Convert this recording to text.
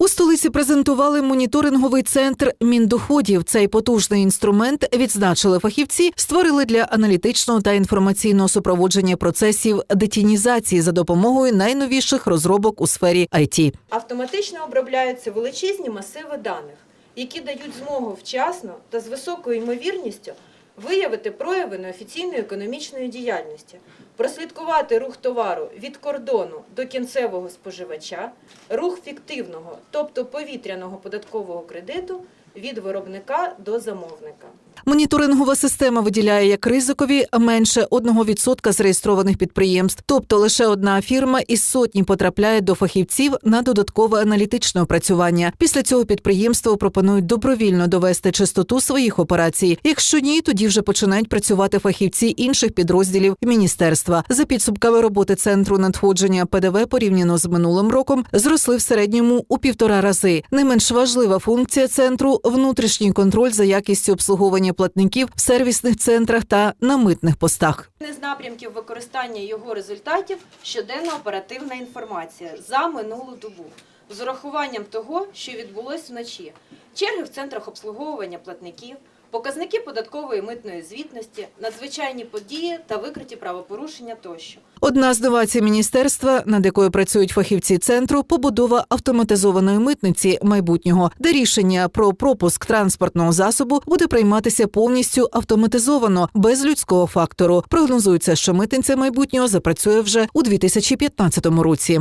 У столиці презентували моніторинговий центр міндоходів. Цей потужний інструмент відзначили фахівці, створили для аналітичного та інформаційного супроводження процесів детінізації за допомогою найновіших розробок у сфері IT. Автоматично обробляються величезні масиви даних, які дають змогу вчасно та з високою ймовірністю виявити прояви неофіційної економічної діяльності, прослідкувати рух товару від кордону до кінцевого споживача, рух фіктивного, тобто повітряного податкового кредиту від виробника до замовника. Моніторингова система виділяє як ризикові менше 1% зареєстрованих підприємств, тобто лише одна фірма із сотні потрапляє до фахівців на додаткове аналітичне опрацювання. Після цього підприємству пропонують добровільно довести чистоту своїх операцій. Якщо ні, тоді вже починають працювати фахівці інших підрозділів міністерства. За підсумками роботи центру надходження ПДВ порівняно з минулим роком зросли в середньому у півтора рази. Не менш важлива функція центру внутрішній контроль за якістю обслуговування платників в сервісних центрах та на митних постах. З напрямків використання його результатів щоденна оперативна інформація за минулу добу з урахуванням того, що відбулось вночі, черги в центрах обслуговування платників, показники податкової митної звітності, надзвичайні події та викриті правопорушення тощо. Одна з новацій міністерства, над якою працюють фахівці центру, побудова автоматизованої митниці майбутнього, де рішення про пропуск транспортного засобу буде прийматися повністю автоматизовано, без людського фактору. Прогнозується, що митниця майбутнього запрацює вже у 2015 році.